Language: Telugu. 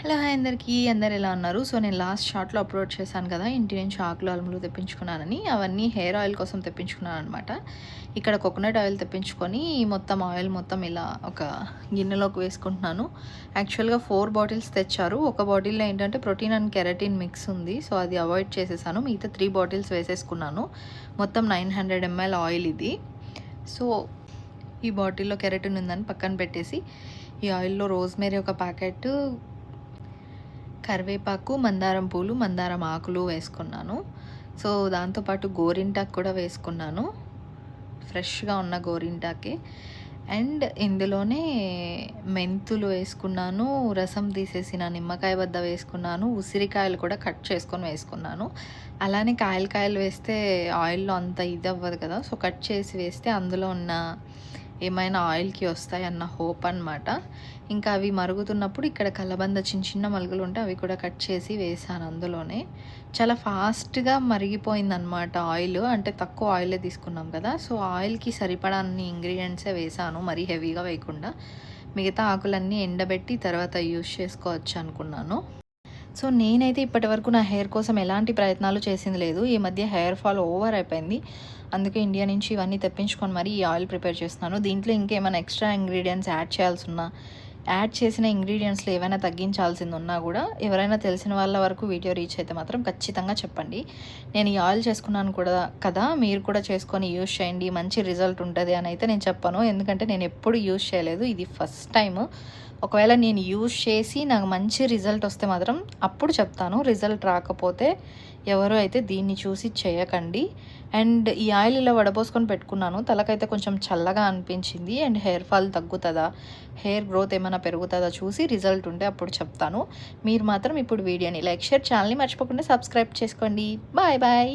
హలో హాయ్ అందరికీ. అందరు ఎలా ఉన్నారు? సో నేను లాస్ట్ షార్ట్లో అప్లోడ్ చేశాను కదా ఇంటి నుంచి ఆకులు అలుములు తెప్పించుకున్నానని. అవన్నీ హెయిర్ ఆయిల్ కోసం తెప్పించుకున్నాను అనమాట ఇక్కడ కోకోనట్ ఆయిల్ తెప్పించుకొని మొత్తం ఆయిల్ మొత్తం ఇలా ఒక గిన్నెలోకి వేసుకుంటున్నాను. యాక్చువల్గా ఫోర్ బాటిల్స్ తెచ్చారు. ఒక బాటిల్లో ఏంటంటే ప్రోటీన్ అండ్ కెరటిన్ మిక్స్ ఉంది. సో అది అవాయిడ్ చేసేసాను. మిగతా త్రీ బాటిల్స్ వేసేసుకున్నాను. మొత్తం నైన్ హండ్రెడ్ ఎంఎల్ ఆయిల్ ఇది. సో ఈ బాటిల్లో కెరటిన్ ఉందని పక్కన పెట్టేసి ఈ ఆయిల్లో రోజ్మేరీ ఒక ప్యాకెట్ కరివేపాకు మందారం పూలు మందారం ఆకులు వేసుకున్నాను. సో దాంతోపాటు గోరింటాకు కూడా వేసుకున్నాను. ఫ్రెష్గా ఉన్న గోరింటాకి. అండ్ ఇందులోనే మెంతులు వేసుకున్నాను రసం తీసేసిన నిమ్మకాయ వద్ద వేసుకున్నాను ఉసిరికాయలు కూడా కట్ చేసుకొని వేసుకున్నాను. అలానే కాయలు కాయలు వేస్తే ఆయిల్లో అంత ఇది అవ్వదు కదా సో కట్ చేసి వేస్తే అందులో ఉన్న ఏమైనా ఆయిల్కి వస్తాయి అన్న హోప్ అనమాట ఇంకా అవి మరుగుతున్నప్పుడు ఇక్కడ కలబంద చిన్న చిన్న మలుగులు ఉంటే అవి కూడా కట్ చేసి వేసాను అందులోనే. చాలా ఫాస్ట్గా మరిగిపోయిందనమాట ఆయిల్. అంటే తక్కువ ఆయిలే తీసుకున్నాం కదా. సో ఆయిల్కి సరిపడా అన్ని ఇంగ్రీడియంట్సే వేసాను. మరీ హెవీగా వేయకుండా. మిగతా ఆకులన్నీ ఎండబెట్టి తర్వాత యూస్ చేసుకోవచ్చు అనుకున్నాను. సో నేనైతే ఇప్పటి వరకు నా హెయిర్ కోసం ఎలాంటి ప్రయత్నాలు చేసింది లేదు. ఈ మధ్య హెయిర్ ఫాల్ ఓవర్ అయిపోయింది. అందుకే ఇండియా నుంచి ఇవన్నీ తెప్పించుకొని మరి ఈ ఆయిల్ ప్రిపేర్ చేస్తున్నాను. దీంట్లో ఇంకేమైనా ఎక్స్ట్రా ఇంగ్రీడియంట్స్ యాడ్ చేయాల్సి ఉన్నా యాడ్ చేసిన ఇంగ్రీడియంట్స్లో ఏవైనా తగ్గించాల్సింది ఉన్నా కూడా ఎవరైనా తెలిసిన వాళ్ళ వరకు వీడియో రీచ్ అయితే మాత్రం ఖచ్చితంగా చెప్పండి. నేను ఈ ఆయిల్ చేసుకున్నాను కూడా కదా మీరు కూడా చేసుకొని యూస్ చేయండి మంచి రిజల్ట్ ఉంటుంది అని అయితే నేను చెప్పాను. ఎందుకంటే నేను ఎప్పుడు యూస్ చేయలేదు ఇది ఫస్ట్ టైము. ఒకవేళ నేను యూజ్ చేసి నాకు మంచి రిజల్ట్ వస్తే మాత్రం అప్పుడు చెప్తాను. రిజల్ట్ రాకపోతే ఎవరు అయితే దీన్ని చూసి చేయకండి. అండ్ ఈ ఆయిల్ ఇలా వడపోసుకొని పెట్టుకున్నాను. తలకైతే కొంచెం చల్లగా అనిపించింది. అండ్ హెయిర్ ఫాల్ తగ్గుతుందా? హెయిర్ గ్రోత్ ఏమైనా ఏమైనా పెరుగుతుందో చూసి రిజల్ట్ ఉంటే అప్పుడు చెప్తాను. మీరు మాత్రం ఇప్పుడు వీడియోని లైక్ షేర్ ఛానల్ని మర్చిపోకుండా సబ్స్క్రైబ్ చేసుకోండి. Bye bye